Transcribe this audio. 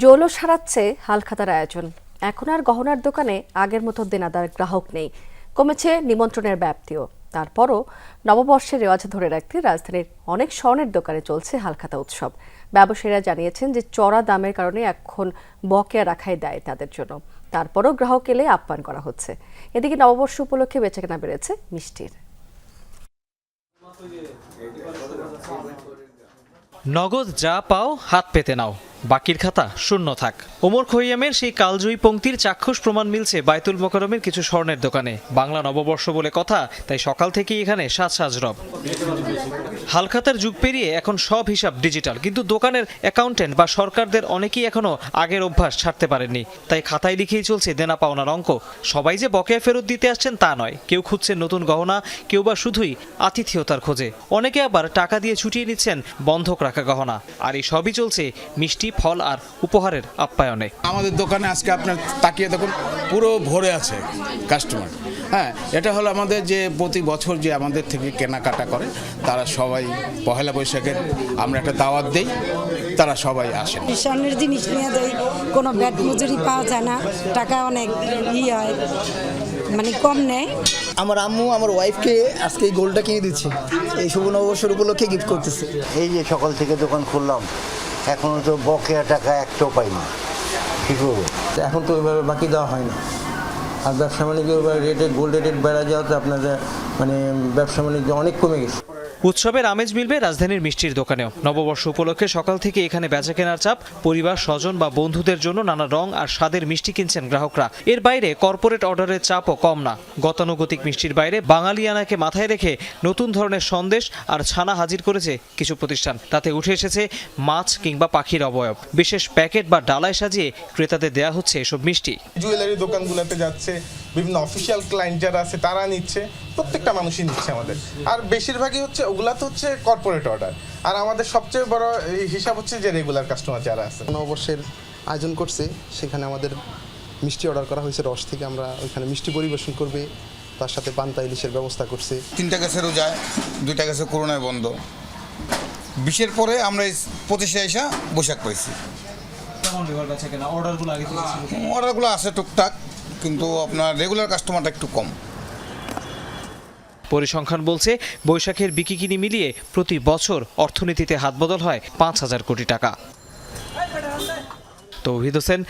জৌলো সারাচ্ছে হালখাতার আয়োজন। এখন আর গহনার দোকানে আগের মতো দেনাদার গ্রাহক নেই। কমেছে নিমন্ত্রণের ব্যাপ্তিও। তারপরও নববর্ষের রেওয়াজ ধরে রাখতে রাজধানীর অনেক স্বর্ণের দোকানে চলছে হালখাতা উৎসব। ব্যবসায়ীরা জানিয়েছেন যে চড়া দামের কারণে এখন বকেয়া রাখাই দেয় তাদের জন্য। তারপরও গ্রাহক এলে আপ্যায়ন করা হচ্ছে। এদিকে নববর্ষ উপলক্ষে বেচাকেনা বেড়েছে মিষ্টির। নগদ যা পাও, হাত পেতে নাও। বাকির খাতা শূন্য থাক। ওমর খৈয়ামের সেই কালজয়ী পঙ্ক্তির চাক্ষুষ প্রমাণ মিলছে বায়তুল মোকারমের কিছু স্বর্ণের দোকানে। বাংলা নববর্ষ বলে কথা, তাই সকাল থেকেই এখানে সাজ সাজ রব হালখাতার যুগ পেরিয়ে এখন সব হিসাব ডিজিটাল, কিন্তু দোকানের অ্যাকাউন্টেন্ট বা সরকারদের অনেকেই এখনও আগের অভ্যাস ছাড়তে পারেননি। তাই খাতায় লিখেই চলছে দেনা পাওনার অঙ্ক। সবাই যে বকেয়া ফেরত দিতে আসছেন তা নয়। কেউ খুঁজছেন নতুন গহনা, কেউ বা শুধুই আতিথেয়তার খোঁজে। অনেকে আবার টাকা দিয়ে ছুটিয়ে নিচ্ছেন বন্ধক রাখা গহনা। আর এই সবই চলছে মিষ্টি ফল আর উপহারের আপ্যায়নে। আমাদের দোকানে আজকে আপনার তাকিয়ে দেখুন পুরো ভরে আছে কাস্টমার হ্যাঁ এটা হলো আমাদের যে প্রতি বছর যে আমাদের থেকে কেনাকাটা করে তারা সবাই পহেলা বৈশাখের আমরা একটা দাওয়াত দেই তারা সবাই আসে স্বর্ণের জিনিস নিয়ে যাই কোনো ব্যাট মজুরি পাওয়া যায় না টাকা অনেক ই হয় মানে কম নেয়। আমার আম্মু আমার ওয়াইফকে আজকে এই গোলটা কিনে দিচ্ছে এই শুভ নববর্ষের উপলক্ষে গিফট করতেছে। এই যে সকাল থেকে দোকান খুললাম এখনও তো বকেয়া টাকা একটাও পাইনি কি করব? এখন তো ওইভাবে বাকি দেওয়া হয় না। আর ব্যবসা বাণিজ্য রেটে গোল্ড রেটের বেড়া যাওয়াতে আপনাদের মানে ব্যবসা বাণিজ্য অনেক কমে গেছে। উৎসবের আমেজ মিলবে রাজধানীর মিষ্টির দোকানেও। নববর্ষ উপলক্ষে সকাল থেকে এখানে বেচা কেনার চাপ, পরিবার, স্বজন বা বন্ধুদের জন্য নানা রং আর স্বাদের মিষ্টি কিনছেন গ্রাহকরা। এর বাইরে কর্পোরেট অর্ডারের চাপও কম না। গতানুগতিক মিষ্টির বাইরে বাঙালিয়ানাকে মাথায় রেখে নতুন ধরনের সন্দেশ আর ছানা হাজির করেছে কিছু প্রতিষ্ঠান। তাতে উঠে এসেছে মাছ কিংবা পাখির অবয়ব। বিশেষ প্যাকেট বা ডালায় সাজিয়ে ক্রেতাদের দেয়া হচ্ছে এসব মিষ্টি। জুয়েলারি দোকানগুলোতে যাচ্ছে বিভিন্ন অফিসিয়াল ক্লায়েন্ট যারা আছে তারা নিচ্ছে প্রত্যেকটা মানুষই নিচ্ছে আমাদের। আর বেশিরভাগই হচ্ছে ওগুলা তো হচ্ছে কর্পোরেট অর্ডার আর আমাদের সবচেয়ে বড় এই হিসাব হচ্ছে যে রেগুলার কাস্টমার যারা আছে। নববর্ষের আয়োজন করছে সেখানে আমাদের মিষ্টি অর্ডার করা হয়েছে রস থেকে আমরা ওইখানে মিষ্টি পরিবেশন করবে তার সাথে পান্তা ইলিশের ব্যবস্থা করছে। তিনটা গ্যাসে রোজায় দুইটা গ্যাসে করোনায় বন্ধ। বিশের পরে আমরা এই পঁচিশে এসা বৈশাখ পাইছি। অর্ডারগুলো আছে টুকটাক। কিন্তু আপনার রেগুলার কাস্টমারটা একটু কম। পরিসংখ্যান বলছে, বৈশাখের বিকিকিনি মিলিয়ে প্রতি বছর অর্থনীতিতে হাতবদল হয় পাঁচ হাজার কোটি টাকা। তৌহিদ হোসেন